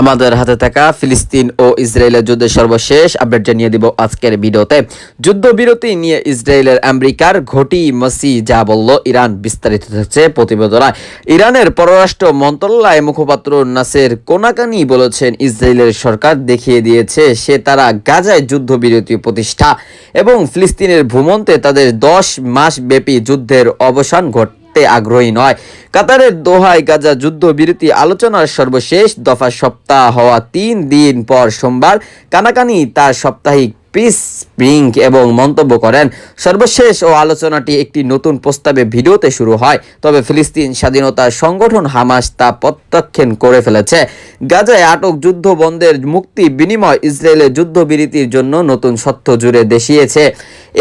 আমাদের হাতে থাকা ফিলিস্তিন ও ইসরায়েলের যুদ্ধের সর্বশেষ আপডেট জানিয়ে দিব আজকের ভিডিওতে। যুদ্ধবিরতি নিয়ে ইসরায়েলের আমেরিকার ঘটি মসি যা বলল, ইরান বিস্তারিত থাকছে প্রতিবেদনায়। ইরানের পররাষ্ট্র মন্ত্রণালয় মুখপাত্র নাসের কোনাকানি বলেছেন, ইসরায়েলের সরকার দেখিয়ে দিয়েছে সে তারা গাজায় যুদ্ধবিরতি প্রতিষ্ঠা এবং ফিলিস্তিনের ভূমন্তে তাদের দশ মাস ব্যাপী যুদ্ধের অবসান ঘট করতে আগ্রহী নয়। কাতারের দোহায় গাজা যুদ্ধ যুদ্ধবিরতি আলোচনার সর্বশেষ দফা সপ্তাহ হওয়া তিন দিন পর সোমবার কানাকানি তার সাপ্তাহিক পিস স্প্রিং এবং মন্তব্য করেন, সর্বশেষ ও আলোচনাটি একটি নতুন প্রস্তাবে ভিডিওতে শুরু হয়, তবে ফিলিস্তিন স্বাধীনতা সংগঠন হামাস তা প্রত্যাখ্যান করে ফেলেছে। গাজায় আটক যুদ্ধ বন্ধের মুক্তি বিনিময় ইসরায়েলের যুদ্ধবিরতির জন্য নতুন সত্য জুড়ে দেখিয়েছে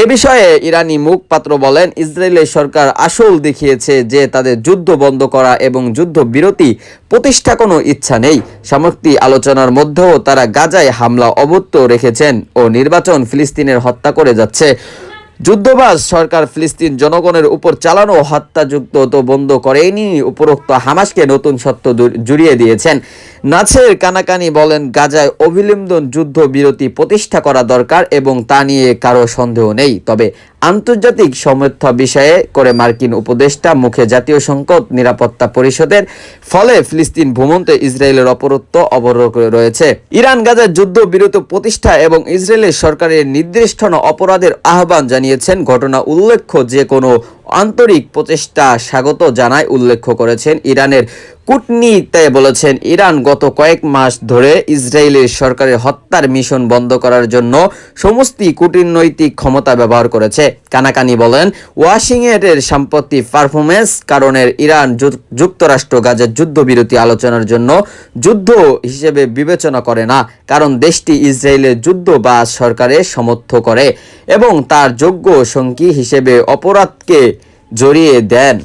এ বিষয়ে ইরানি মুখপাত্র বলেন ইসরায়েলের সরকার আসল দেখিয়েছে যে তাদের যুদ্ধ বন্ধ করা এবং যুদ্ধ বিরতি প্রতিষ্ঠা কোনো ইচ্ছা নেই। সামগ্রিক আলোচনার মধ্যেও তারা গাজায় হামলা অবত্য রেখেছেন ও নির্বাচন ফিলিস্তিনের হত্যা করে যাচ্ছে। যুদ্ধবাজ সরকার ফিলিস্তিন জনগণের উপর চালানো হত্যাযুক্ত তো বন্ধ করেনি। উপরোক্ত হামাসকে নতুন সত্য জুড়িয়ে দিয়েছেন। নাছের কানাকানি বলেন, গাজায় অভিলম্বন যুদ্ধ বিরতি প্রতিষ্ঠা করা দরকার এবং তা নিয়ে কারও সন্দেহ নেই। তবে আন্তর্জাতিক সমর্থা বিষয়ে করে মার্কিন উপদেষ্টা মুখে জাতীয় সংকট নিরাপত্তা পরিষদের ফলে ফিলিস্তিন ভূমন্তে ইসরায়েলের অপরত্ব অবরোধ করে রয়েছে। ইরান গাজার যুদ্ধ বিরত প্রতিষ্ঠা এবং ইসরায়েলের সরকারের নির্দিষ্ট অপরাধের আহ্বান জানিয়েছেন। ঘটনা উল্লেখ্য যে কোনো আন্তরিক প্রচেষ্টা স্বাগত জানায় উল্লেখ করেছেন ইরানের কূটনীতিতে বলেছেন, ইরান গত কয়েক মাস ধরে ইসরায়েলের সরকারের হত্যার মিশন বন্ধ করার জন্য সমস্ত কূটনৈতিক ক্ষমতা ব্যবহার করেছে। কানাকানি বলেন, ওয়াশিংটনের সাম্প্রতিক পারফরমেন্স কারণের ইরান যুক্তরাষ্ট্র গাজার যুদ্ধবিরতি আলোচনার জন্য যুদ্ধ হিসেবে বিবেচনা করে না, কারণ দেশটি ইসরায়েলের যুদ্ধ বা সরকারের সমর্থ করে এবং তার যোগ্য সঙ্গী হিসেবে অপরাধকে জড়িয়ে দেন।